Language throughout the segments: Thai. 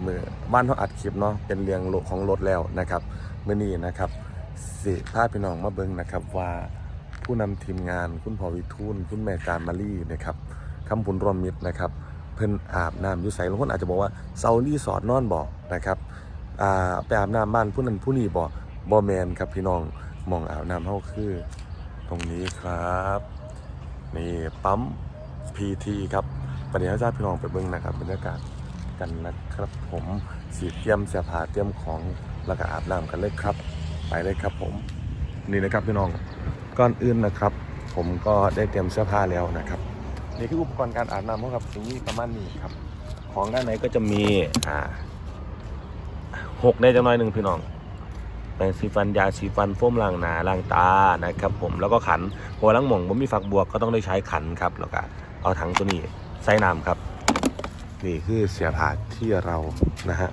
เมือบ้านเขาอัดคลิปเนาะเป็นเรื่องโลของรถแล้วนะครับเมื่อนี้นะครับสิพาพี่น้องมาเบิ่งนะครับว่าผู้นำทีมงานคุณพ่อวิทูลคุณแม่การมาลี่นะครับคำพุนรวมมิตรนะครับ เพิ่นอาบน้ำอยู่ใสบางคนอาจจะบอกว่าเซารี่สอร์ทนอนบอกนะครับอ่าไปอาบน้ำบ้านผู้นั้นผู้นี้บอกบอแมนครับพี่น้องมองอาบน้ำเฮาคือ ตรงนี้ครับนี่ปั๊ม PT ครับประเดี๋ยวจะพาพี่น้องไปเบิ่งนะครับบรรยากาศ กันนะครับ ผมสีเตรียมเสื้อผ้าเตรียมของแล้วก็อาบน้ำกันเลยครับ ไปเลยครับผมนี่นะครับพี่น้องก่อนอื่นนะครับ ผมก็ได้เตรียมเสื้อผ้าแล้วนะครับนี่คืออุปกรณ์การอาบน้ำขอครับตรงนี้ประมาณนี้ครับ ของด้านในก็จะมีอ่าหกได้จังน้อยหนึ่งพี่น้องแปรงสีฟันยาสีฟันโฟมล้างหนาล้างตานะครับ ผมแล้วก็ขันพอล้างหม่องผมมีฝักบัวก็ต้องได้ใช้ขันครับแล้วก็เอาถังตัวนี้ใส่น้ำครับ นี่คือเสียผาที่เรานะฮะ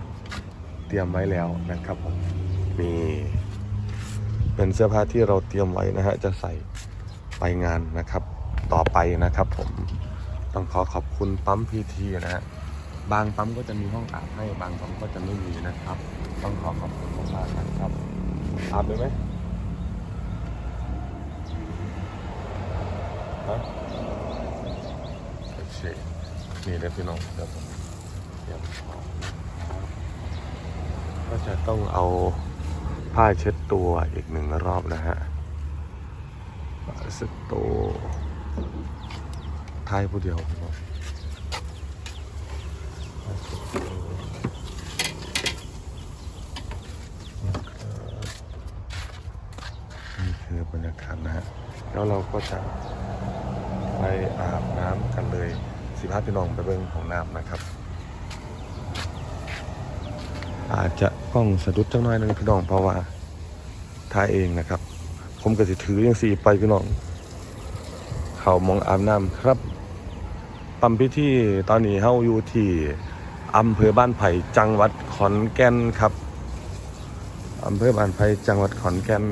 เตรียมไว้แล้วนะครับผมนี่เป็นเสื้อผ้าที่เราเตรียมไว้นะฮะจะใส่ไปงานนะครับต่อไปนะครับผมต้องขอขอบคุณปั๊มพีทีนะฮะบางปั๊มก็จะมีห้องอาบให้บางปั๊มก็จะไม่มีนะครับ ต้องขอขอบคุณมากๆนะครับอาบเลยไหมฮะโอเค นี่เลยพี่น้องเดี๋ยวเตรียมของก็จะต้องเอาผ้าเช็ดตัวอีกหนึ่งรอบนะฮะผ้าเช็ดตัวท้ายผู้เดียวพี่น้องผ้ช็ดตัวนี่คือบรรยากาศนะฮะ แล้วเราก็จะไปอาบน้ำกันเลย สิพาพี่น้องไปเบิ่งของน้ำนะครับ อาจจะกล้องสะดุดจังน้อยนึงพี่น้องเพราะว่าถ่ายเองนะครับ ผมก็สิถือยังสีไปพี่น้อง เขามองอาบน้ำครับปั๊มพิธีตอนนี้เฮาอยู่ที่อำเภอบ้านไผ่จังหวัดขอนแก่นครับอำเภอบ้านไผ่จังหวัดขอนแก่น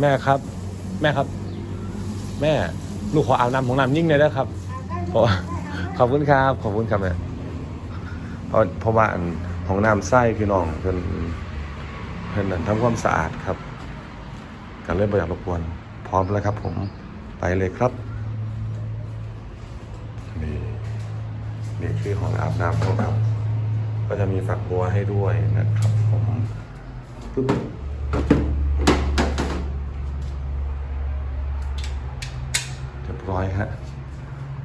แม่ครับ แม่ครับ แม่ลูกขออาบน้ำของน้ำยิ่งเลยนะครับ ขอขอบคุณครับ ขอบคุณครับแม่ยเพราะเพราะว่าอันของน้ำไส้พี่น้องเพิ่นเพิ่นนั่นทำความสะอาดครับกันเลยบ่อยากรบกวนพร้อมแล้วครับ ผมไปเลยครับนี่นี่คือของอาบน้ำของเราก็จะมีฝักบัวให้ด้วยนะครับ ผมปึ๊บเรียบร้อยฮะ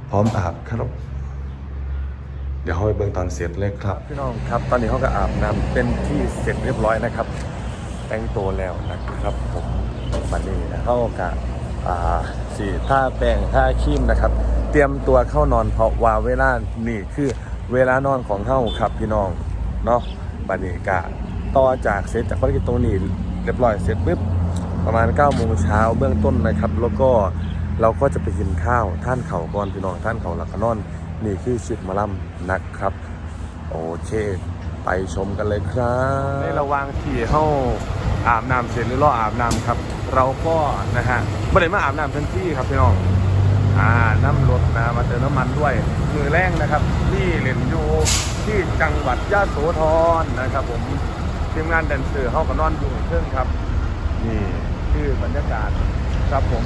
พร้อ มอาบครับ เดี๋ยวเขาไปเบิ่งตอนเสร็จเลยครับ พี่น้องครับ ตอนนี้เขาก็อาบน้ำเป็นที่เสร็จเรียบร้อยนะครับ แต่งตัวแล้วนะครับผมวันนี้เขากับอ่าสีท่าแป้งท่าครีมนะครับ เตรียมตัวเข้านอนเพราะว่าเวลานี่คือเวลานอนของเฮาครับพี่น้องเนาะบัดนี้กะต่อจากเสร็จจากภารกิจตรงนี้เรียบร้อยเสร็จปุ๊บประมาณ9ก้าโมงเช้าเบื้องต้นนะครับ แล้วก็ เราก็จะไปกินข้าวท่านเขาก่อนพี่น้องท่านเขาแล้วก็นอน นี่คือชิดมาล่ำนะครับ โอเค ไปชมกันเลยครับในระหว่างที่เข้าอาบน้ำเสร็จหรือรออาบน้ำครับ เราก็นะฮะไม่ได้มาอาบน้ำทันทีครับพี่น้องอ่าน้ำรถนะมาเติมน้ำมันด้วยมือแรงนะครับ ที่เล่นอยู่ที่จังหวัดยะโสธรนะครับผมทีมงานแดนเซอร์เข้ากับนอนอยู่เครื่องครับ นี่คือบรรยากาศ ครับผม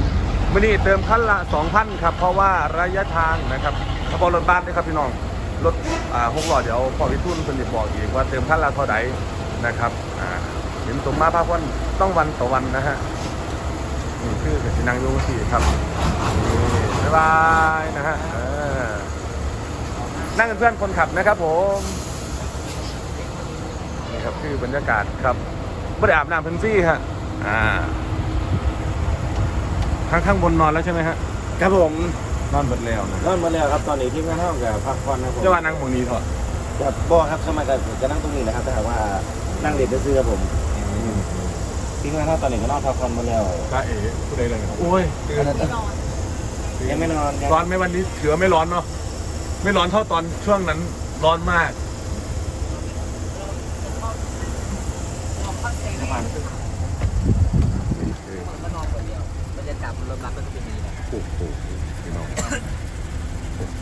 มื่อนี้เติมขั้นละ2,000ครับ เพราะว่าระยะทางนะครับกระเป๋ารถบัสนะครับพี่น้อง รถอ่าหกล้อเดี๋ยวพอวิทุนคนจะบอกอีกว่าเติมขั้นละเท่าไหร่นะครับอ่าเห็นสมมาภาพวันต้องวันต่อวันนะฮะนี่คือกสินังยูสี่ครับบ๊ายบายนะฮะนั่งเป็นเพื่อนคนขับนะครับผมนี่ครับคือบรรยากาศครับไม่ได้อาบน้ำเพิ่นฟรี่ฮะอ่า ข้างข้างบนนอนแล้วใช่ไหมฮะครับผมนอนหมดแล้วนะนอนมาแล้วครับตอนนี้ทีมงานห้องกับพักผ่อนนะครับผมจะว่านั่งตรงนี้เถอะจะบอกครับสมัยกันจะนั่งตรงนี้นะครับแต่หากว่านั่งเรียนซื้อๆครับผมทีมงานห้องตอนนี้ก็นอนพักผ่อนมาแล้วตาเอ๋ผู้ใดเลยโอ้ยยังไม่นอนยังร้อนไหมวันนี้ถือว่าไม่ร้อนเนาะไม่ร้อนเท่าตอนช่วงนั้นร้อนมากก็นอนคนเดียวบรรยากาศบนรถบัสก็จะเป็น อ้โอ้โหพี่น้องโอ้โห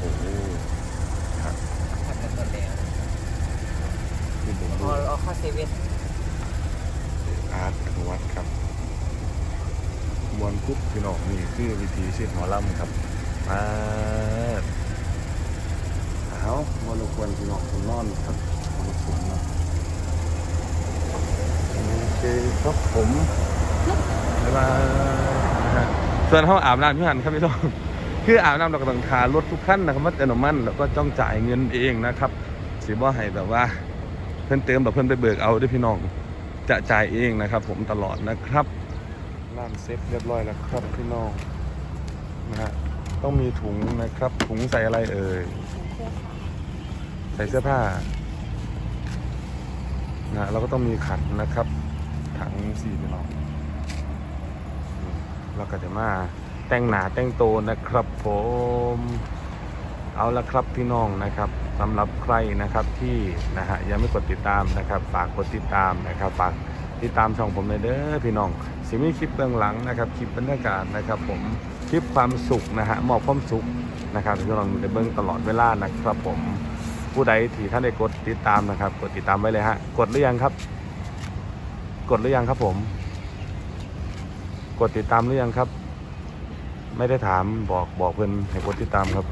ครับทำกันหมดแล้วเข้าเซเว่นอาร์ตอนุวัฒน์ครับมวนกรุ๊ปพี่น้องนี่คือวิธีชีวิตหมอลำครับมาเอามวนควรพี่น้องคนนอนครับมวนควรเนะโอเคครับผมบ๊ายบาย ส่วนห้องอาบน้ำพี่หันครับพี่น้องคืออาบน้ำเราก็ต้องทารถทุกขั้นนะครับมัดอัตโนมัติแล้วก็ต้องจ่ายเงินเองนะครับสิบ่ให้แบบว่าเพิ่นเติมแบบเพิ่นไปเบิกเอาด้วยพี่น้องจะจ่ายเองนะครับ ผมตลอดนะครับน้ำเซ็ตเรียบร้อยแล้วครับพี่น้องนะฮะต้องมีถุงนะครับ ถุงใส่อะไรเอ่ยใส่เสื้อผ้านะฮะเราก็ต้องมีขันนะครับ ถังสี่พี่น้อง เราก็จะมาแต่งหนาแต่งโตนะครับผมเอาละครับพี่น้องนะครับสำหรับใครนะครับที่นะฮะยังไม่กดติดตามนะครับ ฝากกดติดตามนะครับฝากติดตามช่องผมเลยเด้อพี่น้องสิมีคลิปเบื้องหลังนะครับคลิปบรรยากาศนะครับ ผมคลิปความสุขนะฮะมอบความสุขนะครับพี่น้องได้เบื้องตลอดเวลานะครับผมผู้ใดที่ท่านได้กดติดตามนะครับ กดติดตามไว้เลยฮะกดหรือยังครับ กดหรือยังครับผม กดติดตามหรือยังครับ ไม่ได้ถามบอกบอกเพื่อนให้กดติดตามครับ